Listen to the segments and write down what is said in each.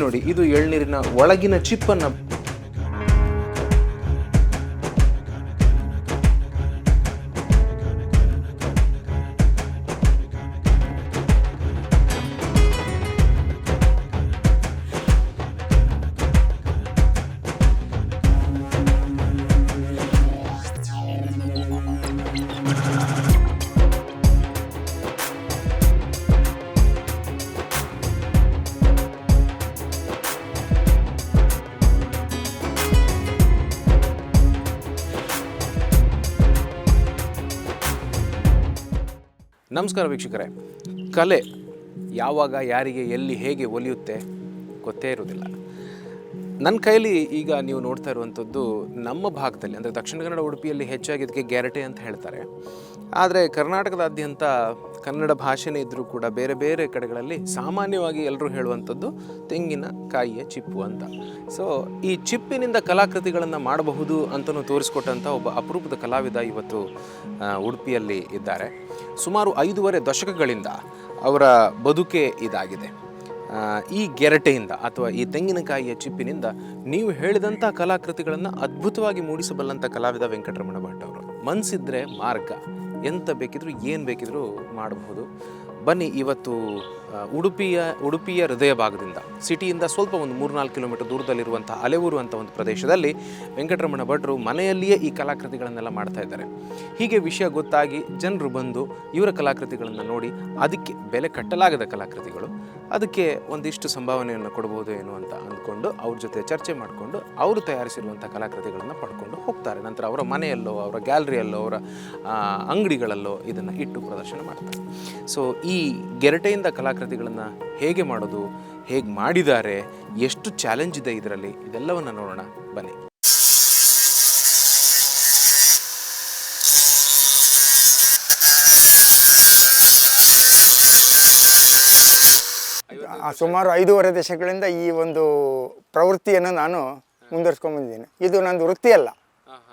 ನೋಡಿ ಇದು ಎಳ್ನೀರಿನ ಒಳಗಿನ ಚಿಪ್ಪನ್ನು ನಮಸ್ಕಾರ ವೀಕ್ಷಕರೇ. ಕಲೆ ಯಾವಾಗ, ಯಾರಿಗೆ, ಎಲ್ಲಿ, ಹೇಗೆ ಒಲಿಯುತ್ತೆ ಗೊತ್ತೇ ಇರೋದಿಲ್ಲ ನನ್ನ ಕೈಲಿ ಈಗ ನೀವು ನೋಡ್ತಾ ಇರುವಂಥದ್ದು ನಮ್ಮ ಭಾಗದಲ್ಲಿ, ಅಂದರೆ ದಕ್ಷಿಣ ಕನ್ನಡ ಉಡುಪಿಯಲ್ಲಿ ಹೆಚ್ಚಾಗಿ ಇದಕ್ಕೆ ಗ್ಯಾರಟೆ ಅಂತ ಹೇಳ್ತಾರೆ. ಆದರೆ ಕರ್ನಾಟಕದಾದ್ಯಂತ ಕನ್ನಡ ಭಾಷೆನೇ ಇದ್ದರೂ ಕೂಡ ಬೇರೆ ಬೇರೆ ಕಡೆಗಳಲ್ಲಿ ಸಾಮಾನ್ಯವಾಗಿ ಎಲ್ಲರೂ ಹೇಳುವಂಥದ್ದು ತೆಂಗಿನ ಕಾಯಿಯ ಚಿಪ್ಪು ಅಂತ. ಸೊ ಈ ಚಿಪ್ಪಿನಿಂದ ಕಲಾಕೃತಿಗಳನ್ನು ಮಾಡಬಹುದು ಅಂತಲೂ ತೋರಿಸ್ಕೊಟ್ಟಂಥ ಒಬ್ಬ ಅಪರೂಪದ ಕಲಾವಿದ ಇವತ್ತು ಉಡುಪಿಯಲ್ಲಿ ಇದ್ದಾರೆ. ಸುಮಾರು ಐದೂವರೆ ದಶಕಗಳಿಂದ ಅವರ ಬದುಕೆ ಇದಾಗಿದೆ. ಈ ಗೆರಟೆಯಿಂದ ಅಥವಾ ಈ ತೆಂಗಿನಕಾಯಿಯ ಚಿಪ್ಪಿನಿಂದ ನೀವು ಹೇಳಿದಂಥ ಕಲಾಕೃತಿಗಳನ್ನು ಅದ್ಭುತವಾಗಿ ಮೂಡಿಸಬಲ್ಲಂಥ ಕಲಾವಿದ ವೆಂಕಟರಮಣ ಭಟ್ ಅವರು. ಮನಸ್ಸಿದ್ರೆ ಮಾರ್ಗ. ಎಂತ ಬೇಕಿದ್ರು ಏನು ಬೇಕಿದ್ರು ಮಾಡಬಹುದು. ಬನ್ನಿ ಇವತ್ತು ಉಡುಪಿಯ ಉಡುಪಿಯ ಹೃದಯ ಭಾಗದಿಂದ, ಸಿಟಿಯಿಂದ ಸ್ವಲ್ಪ ಒಂದು ಮೂರ್ನಾಲ್ಕು ಕಿಲೋಮೀಟರ್ ದೂರದಲ್ಲಿರುವಂಥ ಅಲೆವೂರು ಅಂತ ಒಂದು ಪ್ರದೇಶದಲ್ಲಿ ವೆಂಕಟರಮಣ ಭಟ್ರು ಮನೆಯಲ್ಲಿಯೇ ಈ ಕಲಾಕೃತಿಗಳನ್ನೆಲ್ಲ ಮಾಡ್ತಾ ಇದ್ದಾರೆ. ಹೀಗೆ ವಿಷಯ ಗೊತ್ತಾಗಿ ಜನರು ಬಂದು ಇವರ ಕಲಾಕೃತಿಗಳನ್ನು ನೋಡಿ ಅದಕ್ಕೆ ಬೆಲೆ ಕಟ್ಟಲಾಗದ ಕಲಾಕೃತಿಗಳು, ಅದಕ್ಕೆ ಒಂದಿಷ್ಟು ಸಂಭಾವನೆಯನ್ನು ಕೊಡ್ಬೋದು ಏನು ಅಂತ ಅಂದ್ಕೊಂಡು ಅವ್ರ ಜೊತೆ ಚರ್ಚೆ ಮಾಡಿಕೊಂಡು ಅವರು ತಯಾರಿಸಿರುವಂಥ ಕಲಾಕೃತಿಗಳನ್ನು ಪಡ್ಕೊಂಡು ಹೋಗ್ತಾರೆ. ನಂತರ ಅವರ ಮನೆಯಲ್ಲೋ, ಅವರ ಗ್ಯಾಲರಿಯಲ್ಲೋ, ಅವರ ಅಂಗಡಿಗಳಲ್ಲೋ ಇದನ್ನು ಇಟ್ಟು ಪ್ರದರ್ಶನ ಮಾಡ್ತಾರೆ. ಸೊ ಈ ಗೆರಟೆಯಿಂದ ಕಲಾಕೃತಿಗಳನ್ನು ಹೇಗೆ ಮಾಡೋದು ಹೇಗೆ ಮಾಡಿದ್ದಾರೆ ಎಷ್ಟು ಚಾಲೆಂಜ್ ಇದೆ ಇದರಲ್ಲಿ ಇದೆಲ್ಲವನ್ನು ನೋಡೋಣ. ಬನ್ನಿ. ಆ ಸುಮಾರು ಐದೂವರೆ ದಶಕಗಳಿಂದ ಈ ಒಂದು ಪ್ರವೃತ್ತಿಯನ್ನು ನಾನು ಮುಂದುವರಿಸ್ಕೊಂಡು ಬಂದಿದ್ದೀನಿ. ಇದು ನಂದು ವೃತ್ತಿ ಅಲ್ಲ.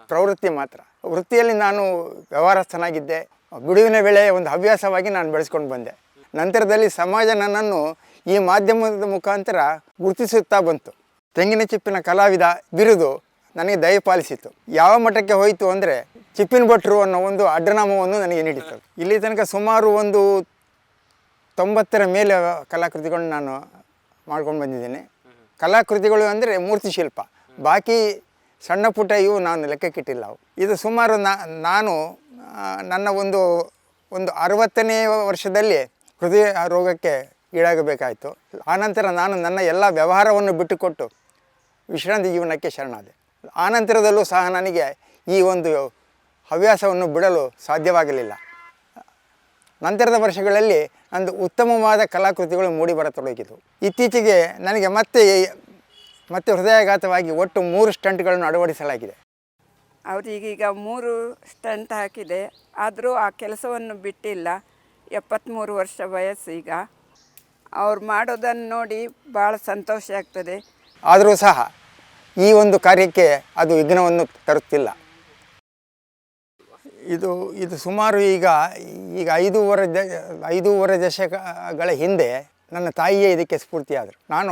ಪ್ರವೃತ್ತಿ ಮಾತ್ರ. ವೃತ್ತಿಯಲ್ಲಿ ನಾನು ವ್ಯವಹಾರಸ್ಥನಾಗಿದ್ದೆ. ಬಿಡುವಿನ ವೇಳೆ ಒಂದು ಹವ್ಯಾಸವಾಗಿ ನಾನು ಬೆಳೆಸ್ಕೊಂಡು ಬಂದೆ. ನಂತರದಲ್ಲಿ ಸಮಾಜ ನನ್ನನ್ನು ಈ ಮಾಧ್ಯಮದ ಮುಖಾಂತರ ಗುರುತಿಸುತ್ತಾ ಬಂತು. ತೆಂಗಿನ ಚಿಪ್ಪಿನ ಕಲಾವಿದ ಬಿರುದು ನನಗೆ ದಯಪಾಲಿಸಿತು ಯಾವ ಮಟ್ಟಕ್ಕೆ ಹೋಯಿತು ಅಂದರೆ ಚಿಪ್ಪಿನ ಭಟ್ರು ಅನ್ನೋ ಒಂದು ಅಡ್ಡನಾಮವನ್ನು ನನಗೆ ನೀಡಿತು. ಇಲ್ಲಿ ತನಕ ಸುಮಾರು ಒಂದು ತೊಂಬತ್ತರ ಮೇಲೆ ಕಲಾಕೃತಿಗಳನ್ನು ನಾನು ಮಾಡ್ಕೊಂಡು ಬಂದಿದ್ದೀನಿ. ಕಲಾಕೃತಿಗಳು ಅಂದರೆ ಮೂರ್ತಿ ಶಿಲ್ಪ. ಬಾಕಿ ಸಣ್ಣ ಪುಟ್ಟ ಇವು ನಾನು ಲೆಕ್ಕಕ್ಕಿಟ್ಟಿಲ್ಲ. ಅವು ಇದು ಸುಮಾರು ನಾನು ನನ್ನ ಒಂದು ಒಂದು ಅರವತ್ತನೇ ವರ್ಷದಲ್ಲಿ ಹೃದಯ ರೋಗಕ್ಕೆ ಈಡಾಗಬೇಕಾಯಿತು. ಆನಂತರ ನಾನು ನನ್ನ ಎಲ್ಲ ವ್ಯವಹಾರವನ್ನು ಬಿಟ್ಟುಕೊಟ್ಟು ವಿಶ್ರಾಂತಿ ಜೀವನಕ್ಕೆ ಶರಣಾದೆ. ಆನಂತರದಲ್ಲೂ ಸಹ ನನಗೆ ಈ ಒಂದು ಹವ್ಯಾಸವನ್ನು ಬಿಡಲು ಸಾಧ್ಯವಾಗಲಿಲ್ಲ. ನಂತರದ ವರ್ಷಗಳಲ್ಲಿ ನಂದು ಉತ್ತಮವಾದ ಕಲಾಕೃತಿಗಳು ಮೂಡಿ ಬರತೊಡಗಿದವು ಇತ್ತೀಚೆಗೆ ನನಗೆ ಮತ್ತೆ ಮತ್ತೆ ಹೃದಯಾಘಾತವಾಗಿ ಒಟ್ಟು ಮೂರು ಸ್ಟಂಟ್ಗಳನ್ನು ಅಳವಡಿಸಲಾಗಿದೆ. ಅವರಿಗೀಗ ಮೂರು ಸ್ಟಂಟ್ ಹಾಕಿದೆ. ಆದರೂ ಆ ಕೆಲಸವನ್ನು ಬಿಟ್ಟಿಲ್ಲ. ಎಪ್ಪತ್ತ್ಮೂರು ವರ್ಷ ವಯಸ್ಸು ಈಗ. ಅವ್ರು ಮಾಡೋದನ್ನು ನೋಡಿ ಭಾಳ ಸಂತೋಷ ಆಗ್ತದೆ. ಆದರೂ ಸಹ ಈ ಒಂದು ಕಾರ್ಯಕ್ಕೆ ಅದು ವಿಘ್ನವನ್ನು ತರುತ್ತಿಲ್ಲ. ಇದು ಇದು ಸುಮಾರು ಈಗ ಈಗ ಐದೂವರೆ ದ ಐದೂವರೆ ದಶಕಗಳ ಹಿಂದೆ ನನ್ನ ತಾಯಿಯೇ ಇದಕ್ಕೆ ಸ್ಫೂರ್ತಿಯಾದರು. ನಾನು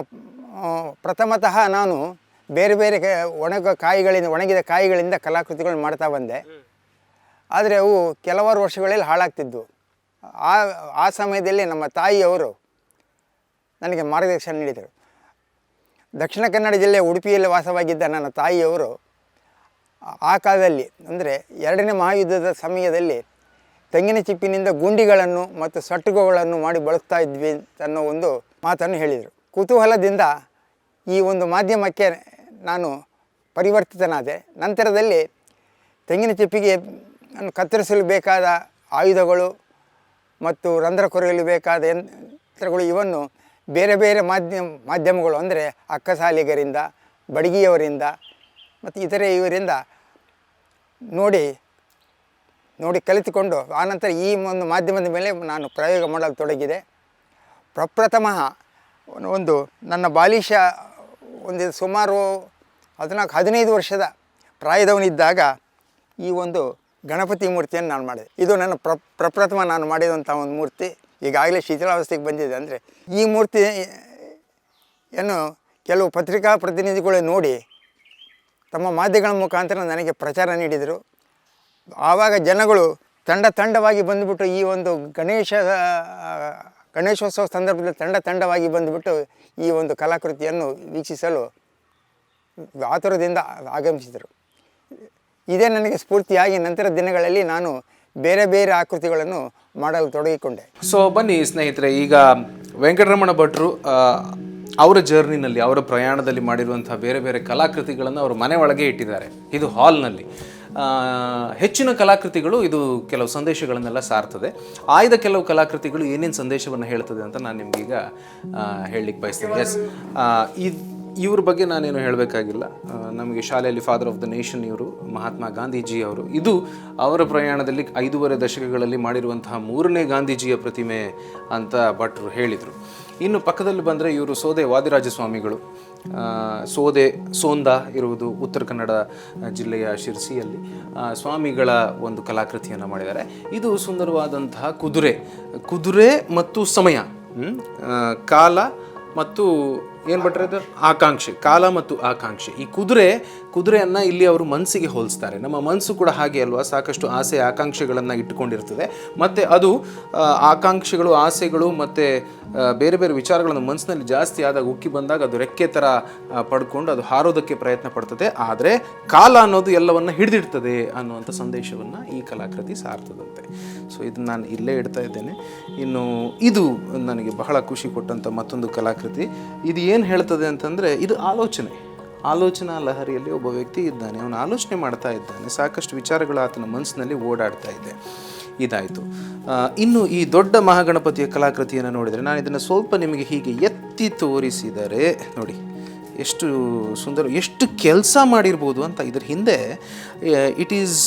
ಪ್ರಥಮತಃ ನಾನು ಬೇರೆ ಬೇರೆ ಒಣಗ ಕಾಯಿಗಳಿಂದ ಒಣಗಿದ ಕಾಯಿಗಳಿಂದ ಕಲಾಕೃತಿಗಳು ಮಾಡ್ತಾ ಬಂದೆ. ಆದರೆ ಅವು ಕೆಲವಾರು ವರ್ಷಗಳಲ್ಲಿ ಹಾಳಾಗ್ತಿದ್ವು. ಆ ಆ ಸಮಯದಲ್ಲಿ ನಮ್ಮ ತಾಯಿಯವರು ನನಗೆ ಮಾರ್ಗದರ್ಶನ ನೀಡಿದರು. ದಕ್ಷಿಣ ಕನ್ನಡ ಜಿಲ್ಲೆ ಉಡುಪಿಯಲ್ಲಿ ವಾಸವಾಗಿದ್ದ ನನ್ನ ತಾಯಿಯವರು ಆ- ಕಾಲದಲ್ಲಿ, ಅಂದರೆ ಎರಡನೇ ಮಹಾಯುದ್ಧದ ಸಮಯದಲ್ಲಿ ತೆಂಗಿನ ಚಿಪ್ಪಿನಿಂದ ಗುಂಡಿಗಳನ್ನು ಮತ್ತು ಸಟ್ಟುಗಳನ್ನು ಮಾಡಿ ಬಳಸ್ತಾ ಇದ್ವಿ ಅನ್ನೋ ಒಂದು ಮಾತನ್ನು ಹೇಳಿದರು. ಕುತೂಹಲದಿಂದ ಈ ಒಂದು ಮಾಧ್ಯಮಕ್ಕೆ ನಾನು ಪರಿವರ್ತಿತನಾದೆ. ನಂತರದಲ್ಲಿ ತೆಂಗಿನ ಚಿಪ್ಪಿಗೆ ಕತ್ತರಿಸಲು ಬೇಕಾದ ಆಯುಧಗಳು ಮತ್ತು ರಂಧ್ರ ಕೊರೆಯಲು ಬೇಕಾದ ಯಂತ್ರಗಳು ಇವನ್ನು ಬೇರೆ ಬೇರೆ ಮಾಧ್ಯಮ ಮಾಧ್ಯಮಗಳು ಅಂದರೆ ಅಕ್ಕಸಾಲಿಗರಿಂದ ಬಡಗಿಯವರಿಂದ ಮತ್ತು ಇತರೆ ಇವರಿಂದ ನೋಡಿ ನೋಡಿ ಕಲಿತುಕೊಂಡು ಆನಂತರ ಈ ಒಂದು ಮಾಧ್ಯಮದ ಮೇಲೆ ನಾನು ಪ್ರಯೋಗ ಮಾಡಲು ತೊಡಗಿದೆ. ಪ್ರಪ್ರಥಮ ಒಂದು ನನ್ನ ಬಾಲಿಶ ಒಂದು ಸುಮಾರು ಹದಿನಾಲ್ಕು, ಹದಿನೈದು ವರ್ಷದ ಪ್ರಾಯದವನಿದ್ದಾಗ ಈ ಒಂದು ಗಣಪತಿ ಮೂರ್ತಿಯನ್ನು ನಾನು ಮಾಡಿದೆ. ಇದು ನನ್ನ ಪ್ರ, ಪ್ರಪ್ರಥಮ ನಾನು ಮಾಡಿದಂಥ ಒಂದು ಮೂರ್ತಿ. ಈಗಾಗಲೇ ಶಿಥಿಲಾವಸ್ಥೆಗೆ ಬಂದಿದೆ ಅಂದರೆ ಈ ಮೂರ್ತಿ ಏನು ಕೆಲವು ಪತ್ರಿಕಾ ಪ್ರತಿನಿಧಿಗಳು ನೋಡಿ ತಮ್ಮ ಮಾಧ್ಯಮಗಳ ಮುಖಾಂತರ ನನಗೆ ಪ್ರಚಾರ ನೀಡಿದರು. ಆವಾಗ ಜನಗಳು ತಂಡ ತಂಡವಾಗಿ ಬಂದುಬಿಟ್ಟು ಈ ಒಂದು ಗಣೇಶ, ಗಣೇಶೋತ್ಸವ ಸಂದರ್ಭದಲ್ಲಿ ತಂಡ ತಂಡವಾಗಿ ಬಂದುಬಿಟ್ಟು ಈ ಒಂದು ಕಲಾಕೃತಿಯನ್ನು ವೀಕ್ಷಿಸಲು ಆತುರದಿಂದ ಆಗಮಿಸಿದರು. ಇದೇ ನನಗೆ ಸ್ಫೂರ್ತಿಯಾಗಿ ನಂತರ ದಿನಗಳಲ್ಲಿ ನಾನು ಬೇರೆ ಬೇರೆ ಆಕೃತಿಗಳನ್ನು ಮಾಡಲು ತೊಡಗಿಕೊಂಡೆ. ಸೊ ಬನ್ನಿ ಸ್ನೇಹಿತರೆ, ಈಗ ವೆಂಕಟರಮಣ ಭಟ್ರು ಅವರ ಜರ್ನಿನಲ್ಲಿ, ಅವರ ಪ್ರಯಾಣದಲ್ಲಿ ಮಾಡಿರುವಂತಹ ಬೇರೆ ಬೇರೆ ಕಲಾಕೃತಿಗಳನ್ನು ಅವರು ಮನೆ ಒಳಗೆ ಇಟ್ಟಿದ್ದಾರೆ. ಇದು ಹಾಲ್ನಲ್ಲಿ. ಹೆಚ್ಚಿನ ಕಲಾಕೃತಿಗಳು ಇದು ಕೆಲವು ಸಂದೇಶಗಳನ್ನೆಲ್ಲ ಸಾರ್ತದೆ. ಆಯ್ದ ಕೆಲವು ಕಲಾಕೃತಿಗಳು ಏನೇನು ಸಂದೇಶವನ್ನು ಹೇಳ್ತದೆ ಅಂತ ನಾನು ನಿಮ್ಗೀಗ ಹೇಳಲಿಕ್ಕೆ ಬಯಸ್ತೇನೆ. ಎಸ್ ಇದು ಇವ್ರ ಬಗ್ಗೆ ನಾನೇನು ಹೇಳಬೇಕಾಗಿಲ್ಲ. ನಮಗೆ ಶಾಲೆಯಲ್ಲಿ ಫಾದರ್ ಆಫ್ ದ ನೇಷನ್ ಇವರು, ಮಹಾತ್ಮ ಗಾಂಧೀಜಿ ಅವರು. ಇದು ಅವರ ಪ್ರಯಾಣದಲ್ಲಿ ಐದೂವರೆ ದಶಕಗಳಲ್ಲಿ ಮಾಡಿರುವಂತಹ ಮೂರನೇ ಗಾಂಧೀಜಿಯ ಪ್ರತಿಮೆ ಅಂತ ಭಟ್ರು ಹೇಳಿದರು. ಇನ್ನು ಪಕ್ಕದಲ್ಲಿ ಬಂದರೆ ಇವರು ಸೋದೆ ವಾದಿರಾಜ ಸ್ವಾಮಿಗಳು ಸೋದೆ, ಸೋಂದ ಇರುವುದು ಉತ್ತರ ಕನ್ನಡ ಜಿಲ್ಲೆಯ ಶಿರ್ಸಿಯಲ್ಲಿ. ಸ್ವಾಮಿಗಳ ಒಂದು ಕಲಾಕೃತಿಯನ್ನು ಮಾಡಿದ್ದಾರೆ. ಇದು ಸುಂದರವಾದಂತಹ ಕುದುರೆ. ಕುದುರೆ ಮತ್ತು ಸಮಯ. ಕಾಲ ಮತ್ತು ಏನು ಬಿಟ್ರೆ ಅದು ಆಕಾಂಕ್ಷೆ, ಕಾಲ ಮತ್ತು ಆಕಾಂಕ್ಷೆ. ಈ ಕುದುರೆ, ಕುದುರೆಯನ್ನು ಇಲ್ಲಿ ಅವರು ಮನಸ್ಸಿಗೆ ಹೋಲಿಸ್ತಾರೆ. ನಮ್ಮ ಮನಸ್ಸು ಕೂಡ ಹಾಗೆ ಅಲ್ವಾ? ಸಾಕಷ್ಟು ಆಸೆ, ಆಕಾಂಕ್ಷೆಗಳನ್ನು ಇಟ್ಟುಕೊಂಡಿರ್ತದೆ. ಮತ್ತು ಅದು ಆಕಾಂಕ್ಷೆಗಳು, ಆಸೆಗಳು ಮತ್ತು ಬೇರೆ ಬೇರೆ ವಿಚಾರಗಳನ್ನು ಮನಸ್ಸಿನಲ್ಲಿ ಜಾಸ್ತಿ ಆದಾಗ ಉಕ್ಕಿ ಬಂದಾಗ ಅದು ರೆಕ್ಕೆ ಥರ ಪಡ್ಕೊಂಡು ಅದು ಹಾರೋದಕ್ಕೆ ಪ್ರಯತ್ನ ಪಡ್ತದೆ. ಆದರೆ ಕಾಲ ಅನ್ನೋದು ಎಲ್ಲವನ್ನು ಹಿಡಿದಿಡ್ತದೆ ಅನ್ನುವಂಥ ಸಂದೇಶವನ್ನು ಈ ಕಲಾಕೃತಿ ಸಾರ್ತದಂತೆ. ಸೊ ಇದನ್ನು ನಾನು ಇಲ್ಲೇ ಇಡ್ತಾ ಇದ್ದೇನೆ. ಇನ್ನು ಇದು ನನಗೆ ಬಹಳ ಖುಷಿ ಕೊಟ್ಟಂಥ ಮತ್ತೊಂದು ಕಲಾಕೃತಿ. ಇದು ಏನು ಹೇಳ್ತದೆ ಅಂತಂದರೆ ಇದು ಆಲೋಚನೆ. ಆಲೋಚನಾ ಲಹರಿಯಲ್ಲಿ ಒಬ್ಬ ವ್ಯಕ್ತಿ ಇದ್ದಾನೆ, ಅವನು ಆಲೋಚನೆ ಮಾಡ್ತಾ ಇದ್ದಾನೆ, ಸಾಕಷ್ಟು ವಿಚಾರಗಳು ಆತನ ಮನಸ್ಸಿನಲ್ಲಿ ಓಡಾಡ್ತಾ ಇದೆ. ಇದಾಯಿತು. ಇನ್ನು ಈ ದೊಡ್ಡ ಮಹಾಗಣಪತಿಯ ಕಲಾಕೃತಿಯನ್ನು ನೋಡಿದರೆ ನಾನು ಇದನ್ನು ಸ್ವಲ್ಪ ನಿಮಗೆ ಹೀಗೆ ಎತ್ತಿ ತೋರಿಸಿದರೆ, ನೋಡಿ. ಎಷ್ಟು ಸುಂದರ, ಎಷ್ಟು ಕೆಲಸ ಮಾಡಿರ್ಬೋದು ಅಂತ ಇದ್ರ ಹಿಂದೆ it is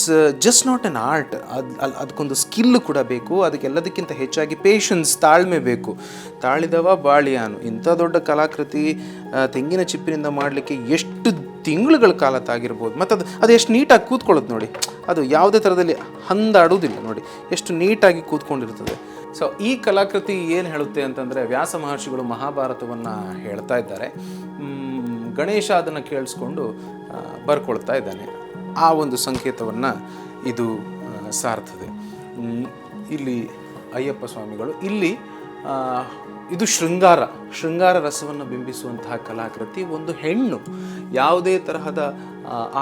just not an art ಅದು ಅದಕ್ಕೊಂದು ಸ್ಕಿಲ್ ಕೂಡ ಬೇಕು, ಅದಕ್ಕೆಲ್ಲದಕ್ಕಿಂತ ಹೆಚ್ಚಾಗಿ ಪೇಷನ್ಸ್ ತಾಳ್ಮೆ ಬೇಕು. ತಾಳಿದವ ಬಾಳಿಯಾನು. ಇಂಥ ದೊಡ್ಡ ಕಲಾಕೃತಿ ತೆಂಗಿನ ಚಿಪ್ಪಿನಿಂದ ಮಾಡಲಿಕ್ಕೆ ಎಷ್ಟು ತಿಂಗಳುಗಳ ಕಾಲ ತಾಗಿರ್ಬೋದು. ಮತ್ತು ಅದು ಅದು ಎಷ್ಟು ನೀಟಾಗಿ ಕೂತ್ಕೊಳ್ಳುತ್ತೆ ನೋಡಿ. ಅದು ಯಾವುದೇ ಥರದಲ್ಲಿ ಹಂದಾಡುವುದಿಲ್ಲ ನೋಡಿ. ಎಷ್ಟು ನೀಟಾಗಿ ಕೂತ್ಕೊಂಡಿರ್ತದೆ. ಸೊ ಈ ಕಲಾಕೃತಿ ಏನು ಹೇಳುತ್ತೆ ಅಂತಂದರೆ ವ್ಯಾಸ ಮಹರ್ಷಿಗಳು ಮಹಾಭಾರತವನ್ನು ಹೇಳ್ತಾ ಇದ್ದಾರೆ. ಗಣೇಶ ಅದನ್ನು ಕೇಳಿಸ್ಕೊಂಡು ಬರ್ಕೊಳ್ತಾ ಇದ್ದಾನೆ. ಆ ಒಂದು ಸಂಕೇತವನ್ನು ಇದು ಸಾರ್ತದೆ. ಇಲ್ಲಿ ಅಯ್ಯಪ್ಪ ಸ್ವಾಮಿಗಳು ಇಲ್ಲಿ ಇದು ಶೃಂಗಾರ. ಶೃಂಗಾರ ರಸವನ್ನು ಬಿಂಬಿಸುವಂತಹ ಕಲಾಕೃತಿ. ಒಂದು ಹೆಣ್ಣು ಯಾವುದೇ ತರಹದ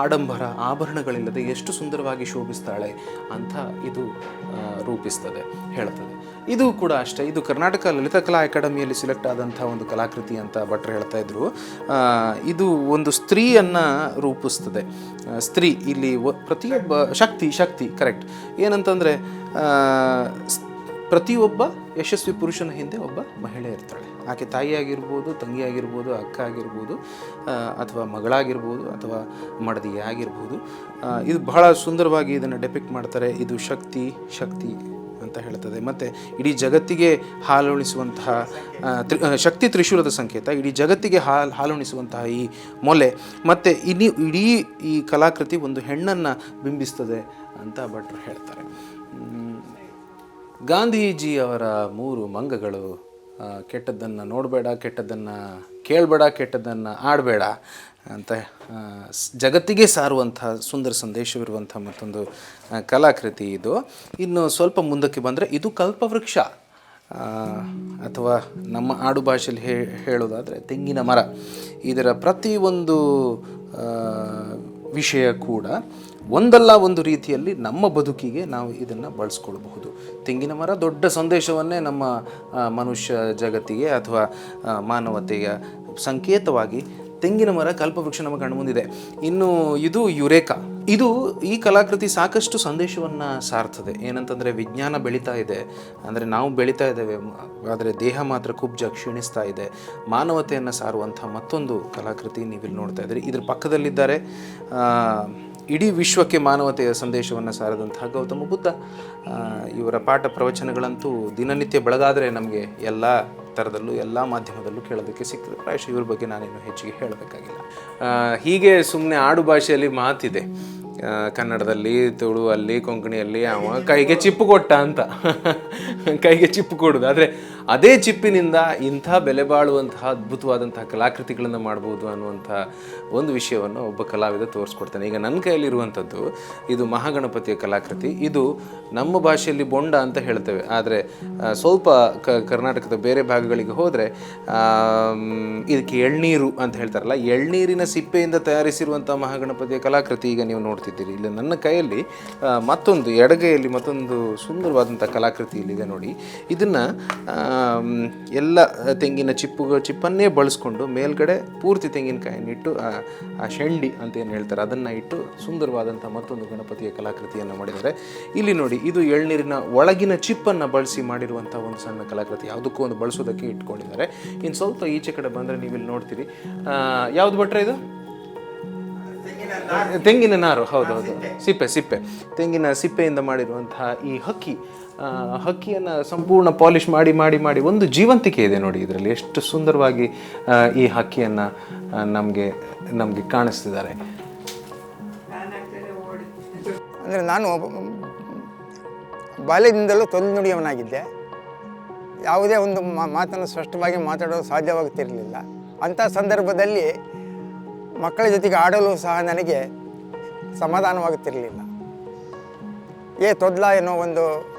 ಆಡಂಬರ, ಆಭರಣಗಳಿಲ್ಲದೆ ಎಷ್ಟು ಸುಂದರವಾಗಿ ಶೋಭಿಸ್ತಾಳೆ ಅಂತ ಇದು ರೂಪಿಸ್ತದೆ, ಹೇಳ್ತದೆ. ಇದು ಕೂಡ ಅಷ್ಟೇ. ಇದು ಕರ್ನಾಟಕ ಲಲಿತ ಕಲಾ ಅಕಾಡೆಮಿಯಲ್ಲಿ ಸಿಲೆಕ್ಟ್ ಆದಂಥ ಒಂದು ಕಲಾಕೃತಿ ಅಂತ ಭಟ್ರು ಹೇಳ್ತಾ ಇದ್ರು. ಇದು ಒಂದು ಸ್ತ್ರೀಯನ್ನು ರೂಪಿಸ್ತದೆ. ಸ್ತ್ರೀ, ಇಲ್ಲಿ ಪ್ರತಿಯೊಬ್ಬ, ಶಕ್ತಿ ಶಕ್ತಿ ಕರೆಕ್ಟ್ ಏನಂತಂದರೆ ಪ್ರತಿಯೊಬ್ಬ ಯಶಸ್ವಿ ಪುರುಷನ ಹಿಂದೆ ಒಬ್ಬ ಮಹಿಳೆ ಇರ್ತಾಳೆ. ಆಕೆ ತಾಯಿ ತಂಗಿಯಾಗಿರ್ಬೋದು ಅಕ್ಕ ಆಗಿರ್ಬೋದು ಅಥವಾ ಮಗಳಾಗಿರ್ಬೋದು, ಅಥವಾ ಮಡದಿ ಆಗಿರ್ಬೋದು ಇದು ಬಹಳ ಸುಂದರವಾಗಿ ಇದನ್ನು ಡೆಪಿಕ್ಟ್ ಮಾಡ್ತಾರೆ. ಇದು ಶಕ್ತಿ ಶಕ್ತಿ ಅಂತ ಹೇಳ್ತದೆ. ಮತ್ತು ಇಡೀ ಜಗತ್ತಿಗೆ ಹಾಲುಣಿಸುವಂತಹ ತ್ರಿ ಶಕ್ತಿ ತ್ರಿಶೂಲದ ಸಂಕೇತ. ಇಡೀ ಜಗತ್ತಿಗೆ ಹಾಲು, ಹಾಲುಣಿಸುವಂತಹ ಈ ಮೊಲೆ. ಮತ್ತು ಇಡೀ ಇಡೀ ಈ ಕಲಾಕೃತಿ ಒಂದು ಹೆಣ್ಣನ್ನು ಬಿಂಬಿಸ್ತದೆ ಅಂತ ಭಟ್ರು ಹೇಳ್ತಾರೆ. ಗಾಂಧೀಜಿಯವರ ಮೂರು ಮಂಗಗಳು ಕೆಟ್ಟದ್ದನ್ನು ನೋಡಬೇಡ, ಕೆಟ್ಟದ್ದನ್ನು ಕೇಳಬೇಡ, ಕೆಟ್ಟದ್ದನ್ನು ಆಡಬೇಡ ಅಂತ ಜಗತ್ತಿಗೆ ಸಾರುವಂಥ ಸುಂದರ ಸಂದೇಶವಿರುವಂಥ ಮತ್ತೊಂದು ಕಲಾಕೃತಿ ಇದು. ಇನ್ನು ಸ್ವಲ್ಪ ಮುಂದಕ್ಕೆ ಬಂದರೆ ಇದು ಕಲ್ಪವೃಕ್ಷ. ಅಥವಾ ನಮ್ಮ ಆಡು ಭಾಷೆಯಲ್ಲಿ ಹೇ, ಹೇಳೋದಾದರೆ ತೆಂಗಿನ ಮರ. ಇದರ ಪ್ರತಿಯೊಂದು ವಿಷಯ ಕೂಡ ಒಂದಲ್ಲ ಒಂದು ರೀತಿಯಲ್ಲಿ ನಮ್ಮ ಬದುಕಿಗೆ ನಾವು ಇದನ್ನು ಬಳಸ್ಕೊಳ್ಬಹುದು. ತೆಂಗಿನ ಮರ ದೊಡ್ಡ ಸಂದೇಶವನ್ನೇ ನಮ್ಮ ಮನುಷ್ಯ ಜಗತ್ತಿಗೆ ಅಥವಾ ಮಾನವತೆಯ ಸಂಕೇತವಾಗಿ ತೆಂಗಿನ ಮರ ಕಲ್ಪವೃಕ್ಷ ನಮ್ಮ ಕಣ್ಣು ಮುಂದಿದೆ. ಇನ್ನು ಇದು ಯುರೇಕಾ. ಇದು ಈ ಕಲಾಕೃತಿ ಸಾಕಷ್ಟು ಸಂದೇಶವನ್ನು ಸಾರ್ತದೆ. ಏನಂತಂದರೆ ವಿಜ್ಞಾನ ಬೆಳೀತಾ ಇದೆ. ಅಂದರೆ ನಾವು ಬೆಳೀತಾ ಇದ್ದೇವೆ. ಆದರೆ ದೇಹ ಮಾತ್ರ ಕುಬ್ಜ ಕ್ಷೀಣಿಸ್ತಾ ಇದೆ. ಮಾನವತೆಯನ್ನು ಸಾರುವಂಥ ಮತ್ತೊಂದು ಕಲಾಕೃತಿ ನೀವಿಲ್ಲಿ ನೋಡ್ತಾ ಇದ್ದೀರಿ. ಇದ್ರ ಪಕ್ಕದಲ್ಲಿದ್ದಾರೆ ಇಡೀ ವಿಶ್ವಕ್ಕೆ ಮಾನವತೆಯ ಸಂದೇಶವನ್ನು ಸಾರದಂತಹ ಗೌತಮ ಬುದ್ಧ ಇವರ ಪಾಠ ಪ್ರವಚನಗಳಂತೂ ದಿನನಿತ್ಯ ಬೆಳಗಾದರೆ ನಮಗೆ ಎಲ್ಲ ಥರದಲ್ಲೂ ಎಲ್ಲ ಮಾಧ್ಯಮದಲ್ಲೂ ಕೇಳೋದಕ್ಕೆ ಸಿಗ್ತದೆ. ಪ್ರಾಯಶಃ ಇವ್ರ ಬಗ್ಗೆ ನಾನೇನು ಹೆಚ್ಚಿಗೆ ಹೇಳಬೇಕಾಗಿಲ್ಲ. ಹೀಗೆ ಸುಮ್ಮನೆ ಆಡು ಭಾಷೆಯಲ್ಲಿ ಮಾತಿದೆ. ಕನ್ನಡದಲ್ಲಿ, ತುಳುವಲ್ಲಿ, ಕೊಂಕಣಿಯಲ್ಲಿ ಅವ ಕೈಗೆ ಚಿಪ್ಪು ಕೊಟ್ಟ ಅಂತ. ಕೈಗೆ ಚಿಪ್ಪು ಕೊಡೋದು. ಆದರೆ ಅದೇ ಚಿಪ್ಪಿನಿಂದ ಇಂಥ ಬೆಲೆ ಬಾಳುವಂತಹ ಅದ್ಭುತವಾದಂತಹ ಕಲಾಕೃತಿಗಳನ್ನು ಮಾಡ್ಬೋದು ಅನ್ನುವಂಥ ಒಂದು ವಿಷಯವನ್ನು ಒಬ್ಬ ಕಲಾವಿದ ತೋರಿಸ್ಕೊಡ್ತಾನೆ. ಈಗ ನನ್ನ ಕೈಯಲ್ಲಿರುವಂಥದ್ದು, ಇದು ಮಹಾಗಣಪತಿಯ ಕಲಾಕೃತಿ. ಇದು ನಮ್ಮ ಭಾಷೆಯಲ್ಲಿ ಬೊಂಡ ಅಂತ ಹೇಳ್ತೇವೆ. ಆದರೆ ಸ್ವಲ್ಪ ಕ, ಕರ್ನಾಟಕದ ಬೇರೆ ಭಾಗಗಳಿಗೆ ಹೋದರೆ ಇದಕ್ಕೆ ಎಳ್ನೀರು ಅಂತ ಹೇಳ್ತಾರಲ್ಲ. ಎಳ್ನೀರಿನ ಸಿಪ್ಪೆಯಿಂದ ತಯಾರಿಸಿರುವಂಥ ಮಹಾಗಣಪತಿಯ ಕಲಾಕೃತಿ ಈಗ ನೀವು ನೋಡ್ತಿದ್ದೀರಿ ಇಲ್ಲಿ ನನ್ನ ಕೈಯಲ್ಲಿ ಮತ್ತೊಂದು ಎಡಗೈಯಲ್ಲಿ ಮತ್ತೊಂದು ಸುಂದರವಾದಂಥ ಕಲಾಕೃತಿ ಇಲ್ಲಿದೆ ನೋಡಿ. ಇದನ್ನು ಎಲ್ಲ ತೆಂಗಿನ ಚಿಪ್ಪುಗಳು ಚಿಪ್ಪನ್ನೇ ಬಳಸ್ಕೊಂಡು ಮೇಲ್ಗಡೆ ಪೂರ್ತಿ ತೆಂಗಿನಕಾಯಿಯನ್ನಿಟ್ಟು ಆ, ಆ ಶೆಂಡಿ ಅಂತ ಏನು ಹೇಳ್ತಾರೆ ಅದನ್ನು ಇಟ್ಟು ಸುಂದರವಾದಂಥ ಮತ್ತೊಂದು ಗಣಪತಿಯ ಕಲಾಕೃತಿಯನ್ನು ಮಾಡಿದ್ದಾರೆ. ಇಲ್ಲಿ ನೋಡಿ ಇದು ಎಳ್ನೀರಿನ ಒಳಗಿನ ಚಿಪ್ಪನ್ನು ಬಳಸಿ ಮಾಡಿರುವಂಥ ಒಂದು ಸಣ್ಣ ಕಲಾಕೃತಿ. ಯಾವುದಕ್ಕೂ ಒಂದು ಬಳಸೋದಕ್ಕೆ ಇಟ್ಕೊಂಡಿದ್ದಾರೆ. ಇನ್ನು ಸ್ವಲ್ಪ ಈಚೆ ಕಡೆ ಬಂದರೆ ನೀವು ಇಲ್ಲಿ ನೋಡ್ತೀರಿ. ಯಾವುದು ಯಾವ್ದು ಭಟ್ರೆ ಇದು? ತೆಂಗಿನ ನಾರು ಹೌದು ಹೌದು. ಸಿಪ್ಪೆ ಸಿಪ್ಪೆ. ತೆಂಗಿನ ಸಿಪ್ಪೆಯಿಂದ ಮಾಡಿರುವಂತಹ ಈ ಹಕ್ಕಿ ಆ, ಹಕ್ಕಿಯನ್ನು ಸಂಪೂರ್ಣ ಪಾಲಿಷ್ ಮಾಡಿ ಮಾಡಿ ಮಾಡಿ ಒಂದು ಜೀವಂತಿಕೆ ಇದೆ ನೋಡಿ ಇದರಲ್ಲಿ. ಎಷ್ಟು ಸುಂದರವಾಗಿ ಈ ಹಕ್ಕಿಯನ್ನು ನಮಗೆ ನಮಗೆ ಕಾಣಿಸ್ತಿದ್ದಾರೆ. ಅಂದರೆ ನಾನು ಬಾಲ್ಯದಿಂದಲೂ ಬಾಲ್ಯದಿಂದಲೂ ತೊಂದುನುಡಿಯವನಾಗಿದ್ದೆ ಯಾವುದೇ ಒಂದು ಮಾ- ಮಾತನ್ನು ಸ್ಪಷ್ಟವಾಗಿ ಮಾತಾಡೋದು ಸಾಧ್ಯವಾಗುತ್ತಿರಲಿಲ್ಲ ಅಂಥ ಸಂದರ್ಭದಲ್ಲಿ ಮಕ್ಕಳ ಜೊತೆಗೆ ಆಡಲು ಸಹ ನನಗೆ ಸಮಾಧಾನವಾಗುತ್ತಿರಲಿಲ್ಲ. ಏ ತೊದ್ಲ ಏನೋ ಒಂದು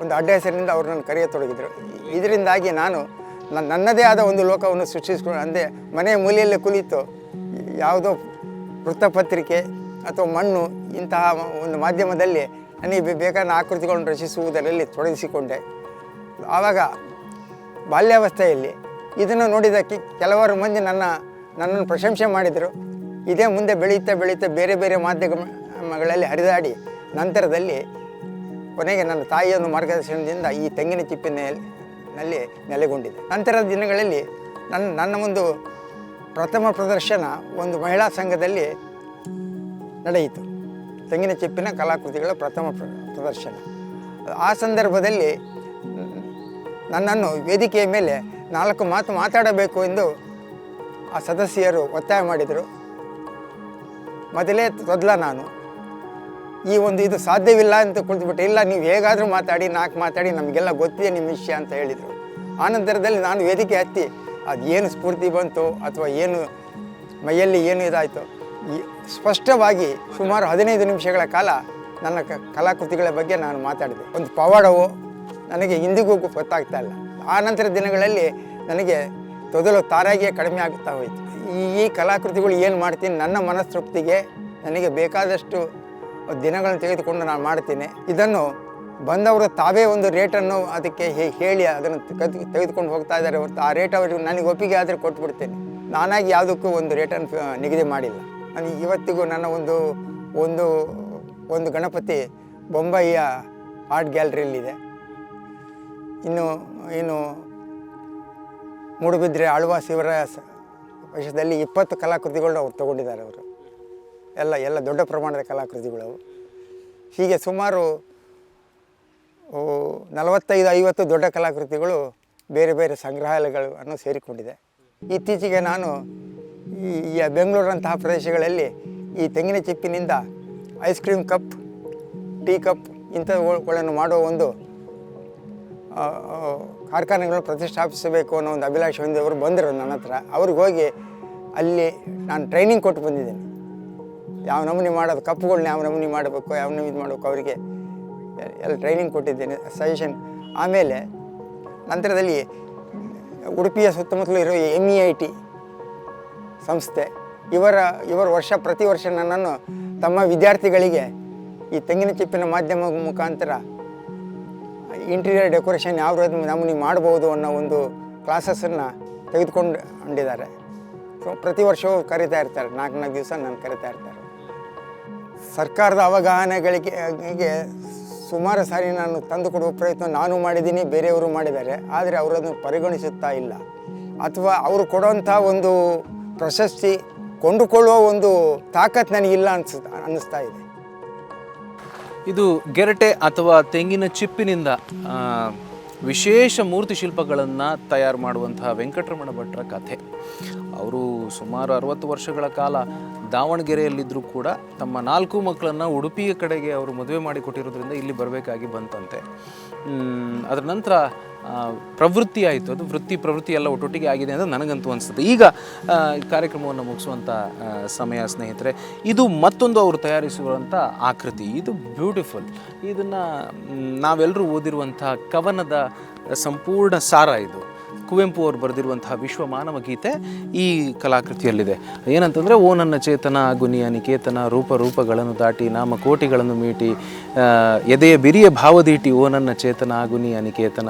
ಒಂದು ಅಡ್ಡ ಹೆಸರಿನಿಂದ ಅವರು ನನ್ನ ಕರೆಯತೊಡಗಿದರು. ಇದರಿಂದಾಗಿ ನಾನು ನನ್ನ ನನ್ನದೇ ಆದ ಒಂದು ಲೋಕವನ್ನು ಸೃಷ್ಟಿಸಿಕೊಂಡು ಅಂದರೆ ಮನೆಯ ಮೂಲೆಯಲ್ಲೇ ಕುಳಿತು ಯಾವುದೋ ವೃತ್ತಪತ್ರಿಕೆ ಅಥವಾ ಮಣ್ಣು ಇಂತಹ ಒಂದು ಮಾಧ್ಯಮದಲ್ಲಿ ನನಗೆ ಬೇಕಾದ ಆಕೃತಿಗಳನ್ನು ರಚಿಸುವುದರಲ್ಲಿ ತೊಡಗಿಸಿಕೊಂಡೆ. ಆವಾಗ ಬಾಲ್ಯಾವಸ್ಥೆಯಲ್ಲಿ ಇದನ್ನು ನೋಡಿದ ಕಿ- ಕೆಲವಾರು ಮಂದಿ ನನ್ನ ನನ್ನನ್ನು ಪ್ರಶಂಸೆ ಮಾಡಿದರು. ಇದೇ ಮುಂದೆ ಬೆಳೆಯುತ್ತಾ ಬೆಳೆಯುತ್ತಾ ಬೇರೆ ಬೇರೆ ಮಾಧ್ಯಮಗಳಲ್ಲಿ ಹರಿದಾಡಿ ನಂತರದಲ್ಲಿ ಕೊನೆಗೆ ನನ್ನ ತಾಯಿಯ ಒಂದು ಮಾರ್ಗದರ್ಶನದಿಂದ ಈ ತೆಂಗಿನ ಚಿಪ್ಪಿನಲ್ಲಿ ನೆಲೆಗೊಂಡಿದೆ. ನಂತರದ ದಿನಗಳಲ್ಲಿ ನನ್ನ ನನ್ನ ಒಂದು ಪ್ರಥಮ ಪ್ರದರ್ಶನ ಒಂದು ಮಹಿಳಾ ಸಂಘದಲ್ಲಿ ನಡೆಯಿತು. ತೆಂಗಿನ ಚಿಪ್ಪಿನ ಕಲಾಕೃತಿಗಳ ಪ್ರಥಮ ಪ್ರ- ಪ್ರದರ್ಶನ. ಆ ಸಂದರ್ಭದಲ್ಲಿ ನನ್ನನ್ನು ವೇದಿಕೆಯ ಮೇಲೆ ನಾಲ್ಕು ಮಾತು ಮಾತಾಡಬೇಕು ಎಂದು ಆ ಸದಸ್ಯರು ಒತ್ತಾಯ ಮಾಡಿದರು. ಮೊದಲೇ ತೊದಲ ನಾನು. ಈ ಒಂದು ಇದು ಸಾಧ್ಯವಿಲ್ಲ ಅಂತ ಕುಳಿತುಬಿಟ್ಟು, ಇಲ್ಲ, ನೀವು ಹೇಗಾದರೂ ಮಾತಾಡಿ, ನಾಲ್ಕು ಮಾತಾಡಿ, ನಮಗೆಲ್ಲ ಗೊತ್ತಿದೆ ನಿಮ್ಮ ವಿಷಯ ಅಂತ ಹೇಳಿದರು. ಆನಂತರದಲ್ಲಿ ನಾನು ವೇದಿಕೆ ಹತ್ತಿ ಅದು ಏನು ಸ್ಫೂರ್ತಿ ಬಂತು, ಅಥವಾ ಏನು ಮೈಯಲ್ಲಿ ಏನು ಇದಾಯಿತು, ಈ ಸ್ಪಷ್ಟವಾಗಿ ಸುಮಾರು ಹದಿನೈದು ನಿಮಿಷಗಳ ಕಾಲ ನನ್ನ ಕಲಾಕೃತಿಗಳ ಬಗ್ಗೆ ನಾನು ಮಾತಾಡಿದೆ. ಒಂದು ಪವಾಡವು, ನನಗೆ ಇಂದಿಗೂ ಗೊತ್ತಾಗ್ತಾ ಇಲ್ಲ. ಆ ನಂತರ ದಿನಗಳಲ್ಲಿ ನನಗೆ ತೊದಲು ತಾರಾಗಿಯೇ ಕಡಿಮೆ ಆಗುತ್ತಾ ಹೋಯಿತು. ಈ ಕಲಾಕೃತಿಗಳು ಏನು ಮಾಡ್ತೀನಿ, ನನ್ನ ಮನಸ್ತೃಪ್ತಿಗೆ ನನಗೆ ಬೇಕಾದಷ್ಟು ದಿನಗಳನ್ನು ತೆಗೆದುಕೊಂಡು ನಾನು ಮಾಡ್ತೀನಿ. ಇದನ್ನು ಬಂದವರು ತಾವೇ ಒಂದು ರೇಟನ್ನು ಅದಕ್ಕೆ ಹೇಳಿ ಅದನ್ನು ತೆಗೆದು ತೆಗೆದುಕೊಂಡು ಹೋಗ್ತಾ ಇದ್ದಾರೆ ಹೊರತು ಆ ರೇಟ್ ಅವರಿಗೆ ನನಗೆ ಒಪ್ಪಿಗೆ ಆದರೆ ಕೊಟ್ಬಿಡ್ತೇನೆ. ನಾನಾಗಿ ಯಾವುದಕ್ಕೂ ಒಂದು ರೇಟನ್ನು ನಿಗದಿ ಮಾಡಿಲ್ಲ. ನಾನು ಇವತ್ತಿಗೂ ನನ್ನ ಒಂದು ಒಂದು ಒಂದು ಗಣಪತಿ ಬೊಂಬಾಯಿಯ ಆರ್ಟ್ ಗ್ಯಾಲರಿಯಲ್ಲಿದೆ. ಇನ್ನು ಇನ್ನು ಮೂಡುಬಿದ್ರೆ ಆಳ್ವಾಸ್ ಇವರ ವಶದಲ್ಲಿ ಇಪ್ಪತ್ತು ಕಲಾಕೃತಿಗಳನ್ನ ಅವ್ರು ತಗೊಂಡಿದ್ದಾರೆ ಅವರು. ಎಲ್ಲ ಎಲ್ಲ ದೊಡ್ಡ ಪ್ರಮಾಣದ ಕಲಾಕೃತಿಗಳವು ಹೀಗೆ ಸುಮಾರು ನಲವತ್ತೈದು, ಐವತ್ತು ದೊಡ್ಡ ಕಲಾಕೃತಿಗಳು ಬೇರೆ ಬೇರೆ ಸಂಗ್ರಹಾಲಯಗಳನ್ನು ಸೇರಿಕೊಂಡಿದೆ. ಇತ್ತೀಚೆಗೆ ನಾನು ಈ ಬೆಂಗಳೂರಂತಹ ಪ್ರದೇಶಗಳಲ್ಲಿ ಈ ತೆಂಗಿನ ಚಿಪ್ಪಿನಿಂದ ice cream cup, tea cup ಇಂಥವುಗಳನ್ನು ಮಾಡುವ ಒಂದು ಕಾರ್ಖಾನೆಗಳನ್ನು ಪ್ರತಿಷ್ಠಾಪಿಸಬೇಕು ಅನ್ನೋ ಒಂದು ಅಭಿಲಾಷೆ ಹೊಂದಿದವರು ಬಂದರು ನನ್ನ ಹತ್ರ. ಅವ್ರಿಗೆ ಹೋಗಿ ಅಲ್ಲಿ ನಾನು ಟ್ರೈನಿಂಗ್ ಕೊಟ್ಟು ಬಂದಿದ್ದೇನೆ. ಯಾವ ನಮೂನೆ ಮಾಡೋದು ಕಪ್ಪುಗಳನ್ನ ಯಾವ ನಮೂನೆ ಮಾಡಬೇಕು, ಯಾವ ನಮೂನೆ ಇದು ಮಾಡಬೇಕು ಅವರಿಗೆ ಎಲ್ಲ ಟ್ರೈನಿಂಗ್ ಕೊಟ್ಟಿದ್ದೇನೆ ಸಜೆಷನ್ ಆಮೇಲೆ ನಂತರದಲ್ಲಿ ಉಡುಪಿಯ ಸುತ್ತಮುತ್ತಲು ಇರೋ ಎಂ ಇ ಐ ಟಿ ಸಂಸ್ಥೆ, ಇವರ ಇವರ ವರ್ಷ, ಪ್ರತಿ ವರ್ಷ ನನ್ನನ್ನು ತಮ್ಮ ವಿದ್ಯಾರ್ಥಿಗಳಿಗೆ ಈ ತೆಂಗಿನ ಚಿಪ್ಪಿನ ಮಾಧ್ಯಮ ಮುಖಾಂತರ ಇಂಟೀರಿಯರ್ ಡೆಕೋರೇಷನ್ ಯಾವ ರೀತಿ ಮಾಡ್ಬೋದು ಅನ್ನೋ ಒಂದು ಕ್ಲಾಸಸ್ಸನ್ನು ತೆಗೆದುಕೊಂಡು ಹೊಂದಿದ್ದಾರೆ ಪ್ರತಿ ವರ್ಷವೂ ಕರಿತಾ ಇರ್ತಾರೆ. ನಾಲ್ಕು ನಾಲ್ಕು ದಿವಸ ನಾನು ಕರಿತಾ ಇರ್ತಾರೆ. ಸರ್ಕಾರದ ಅವಗಾಹನೆಗಳಿಗೆ ಸುಮಾರು ಸಾರಿ ನಾನು ತಂದು ಕೊಡುವ ಪ್ರಯತ್ನ ನಾನು ಮಾಡಿದ್ದೀನಿ, ಬೇರೆಯವರು ಮಾಡಿದ್ದಾರೆ. ಆದರೆ ಅವರನ್ನು ಪರಿಗಣಿಸುತ್ತಾ ಇಲ್ಲ. ಅಥವಾ ಅವರು ಕೊಡುವಂಥ ಒಂದು ಪ್ರಶಸ್ತಿ ಕೊಂಡುಕೊಳ್ಳುವ ಒಂದು ತಾಕತ್ತು ನನಗಿಲ್ಲ ಅನ್ಸ್ ಅನ್ನಿಸ್ತಾ ಇದೆ. ಇದು ಗೆರಟೆ ಅಥವಾ ತೆಂಗಿನ ಚಿಪ್ಪಿನಿಂದ ವಿಶೇಷ ಮೂರ್ತಿ ಶಿಲ್ಪಗಳನ್ನು ತಯಾರು ಮಾಡುವಂತಹ ವೆಂಕಟರಮಣ ಭಟ್ರ ಕಥೆ. ಅವರು ಸುಮಾರು ಅರವತ್ತು ವರ್ಷಗಳ ಕಾಲ ದಾವಣಗೆರೆಯಲ್ಲಿದ್ದರೂ ಕೂಡ ತಮ್ಮ ನಾಲ್ಕು ಮಕ್ಕಳನ್ನು ಉಡುಪಿಯ ಕಡೆಗೆ ಅವರು ಮದುವೆ ಮಾಡಿ ಕೊಟ್ಟಿರೋದ್ರಿಂದ ಇಲ್ಲಿ ಬರಬೇಕಾಗಿ ಬಂತಂತೆ. ಅದರ ನಂತರ ಪ್ರವೃತ್ತಿ ಆಯಿತು. ಅದು ವೃತ್ತಿ, ಪ್ರವೃತ್ತಿ ಎಲ್ಲ ಒಟ್ಟೊಟ್ಟಿಗೆ ಆಗಿದೆ ಅಂತ ನನಗಂತೂ ಅನಿಸ್ತದೆ ಈಗ ಕಾರ್ಯಕ್ರಮವನ್ನು ಮುಗಿಸುವಂಥ ಸಮಯ, ಸ್ನೇಹಿತರೆ, ಇದು ಮತ್ತೊಂದು ಅವರು ತಯಾರಿಸುವಂಥ ಆಕೃತಿ. ಇದು ಬ್ಯೂಟಿಫುಲ್. ಇದನ್ನು ನಾವೆಲ್ಲರೂ ಓದಿರುವಂಥ ಕವನದ ಸಂಪೂರ್ಣ ಸಾರ ಇದು. ಕುವೆಂಪು ಅವರು ಬರೆದಿರುವಂತಹ ವಿಶ್ವ ಮಾನವ ಗೀತೆ ಈ ಕಲಾಕೃತಿಯಲ್ಲಿದೆ. ಏನಂತಂದರೆ, ಓ ನನ್ನ ಚೇತನ, ಗುನಿಯ ನಿಕೇತನ, ರೂಪ ರೂಪಗಳನ್ನು ದಾಟಿ, ನಾಮ ಕೋಟಿಗಳನ್ನು ಮೀಟಿ ಎದೆಯ ಬಿರಿಯ ಭಾವದೀಟಿ ಓ ನನ್ನ ಚೇತನ, ಗುನಿಯ ನಿಕೇತನ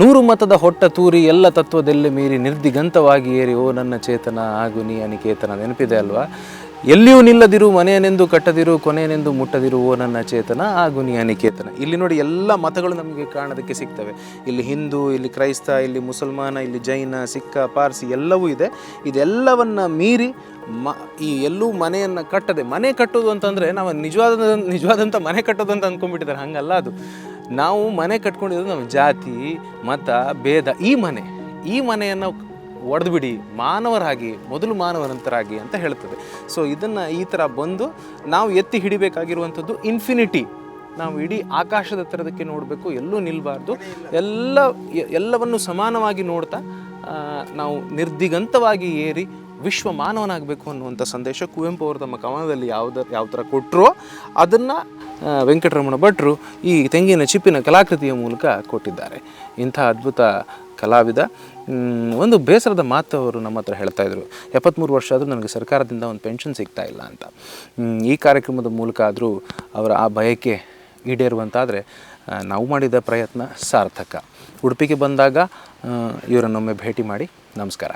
ನೂರು ಮತದ ಹೊಟ್ಟ ತೂರಿ, ಎಲ್ಲ ತತ್ವದಲ್ಲಿ ಮೀರಿ ನಿರ್ದಿಗಂತವಾಗಿ ಏರಿ, ಓ ನನ್ನ ಚೇತನ ಆಗುನಿಯ ಅನಿಕೇತನ ನೆನಪಿದೆ ಅಲ್ವಾ? ಎಲ್ಲಿಯೂ ನಿಲ್ಲದಿರು, ಮನೆಯನೆಂದು ಕಟ್ಟದಿರು, ಕೊನೆಯನೆಂದು ಮುಟ್ಟದಿರು, ಓ ನನ್ನ ಚೇತನ, ಆ ಗುನಿಯ ನಿಕೇತನ. ಇಲ್ಲಿ ನೋಡಿ ಎಲ್ಲ ಮತಗಳು ನಮಗೆ ಕಾಣೋದಕ್ಕೆ ಸಿಗ್ತವೆ. ಇಲ್ಲಿ ಹಿಂದೂ, ಇಲ್ಲಿ ಕ್ರೈಸ್ತ, ಇಲ್ಲಿ ಮುಸಲ್ಮಾನ, ಇಲ್ಲಿ ಜೈನ, ಸಿಕ್ಕ, ಪಾರ್ಸಿ ಎಲ್ಲವೂ ಇದೆ. ಇದೆಲ್ಲವನ್ನು ಮೀರಿ ಮ, ಈ ಎಲ್ಲೂ ಮನೆಯನ್ನು ಕಟ್ಟದೆ. ಮನೆ ಕಟ್ಟೋದು ಅಂತಂದರೆ ನಾವು ನಿಜವಾದ ನಿಜವಾದಂಥ ಮನೆ ಕಟ್ಟೋದು ಅಂತ ಅಂದ್ಕೊಂಡ್ಬಿಟ್ಟಿದ್ದಾರೆ ಹಂಗಲ್ಲ ಅದು. ನಾವು ಮನೆ ಕಟ್ಕೊಂಡಿರೋದು ನಮ್ಮ ಜಾತಿ, ಮತ, ಭೇದ, ಈ ಮನೆ. ಈ ಮನೆಯನ್ನು ಒಡೆದ್ಬಿಡಿ, ಮಾನವರಾಗಿ, ಮೊದಲು ಮಾನವರಂತರಾಗಿ ಅಂತ ಹೇಳ್ತದೆ. ಸೊ ಇದನ್ನು ಈ ಥರ ಬಂದು ನಾವು ಎತ್ತಿ ಹಿಡಿಬೇಕಾಗಿರುವಂಥದ್ದು ಇನ್ಫಿನಿಟಿ ನಾವು ಇಡೀ ಆಕಾಶದ ಥರದಕ್ಕೆ ನೋಡಬೇಕು, ಎಲ್ಲೂ ನಿಲ್ಲಬಾರ್ದು ಎಲ್ಲ, ಎಲ್ಲವನ್ನು ಸಮಾನವಾಗಿ ನೋಡ್ತಾ ನಾವು ನಿರ್ದಿಗಂತವಾಗಿ ಏರಿ ವಿಶ್ವ ಮಾನವನಾಗಬೇಕು ಅನ್ನುವಂಥ ಸಂದೇಶ ಕುವೆಂಪು ಅವರು ತಮ್ಮ ಕವನದಲ್ಲಿ ಯಾವುದ, ಯಾವ ಥರ ಕೊಟ್ಟರೋ ಅದನ್ನು ವೆಂಕಟರಮಣ ಭಟ್ರು ಈ ತೆಂಗಿನ ಚಿಪ್ಪಿನ ಕಲಾಕೃತಿಯ ಮೂಲಕ ಕೊಟ್ಟಿದ್ದಾರೆ. ಇಂಥ ಅದ್ಭುತ ಕಲಾವಿದ. ಒಂದು ಬೇಸರದ ಮಾತು ಅವರು ನಮ್ಮ ಹತ್ರ ಹೇಳ್ತಾ ಇದ್ರು. ಎಪ್ಪತ್ತ್ಮೂರು ವರ್ಷ ಆದರೂ ನನಗೆ ಸರ್ಕಾರದಿಂದ ಒಂದು ಪೆನ್ಷನ್ ಸಿಗ್ತಾ ಇಲ್ಲ ಅಂತ. ಈ ಕಾರ್ಯಕ್ರಮದ ಮೂಲಕ ಆದರೂ ಅವರ ಆ ಬಯಕೆ ಈಡೇರುವಂತಾದರೆ ನಾವು ಮಾಡಿದ ಪ್ರಯತ್ನ ಸಾರ್ಥಕ. ಉಡುಪಿಗೆ ಬಂದಾಗ ಇವರನ್ನೊಮ್ಮೆ ಭೇಟಿ ಮಾಡಿ. ನಮಸ್ಕಾರ.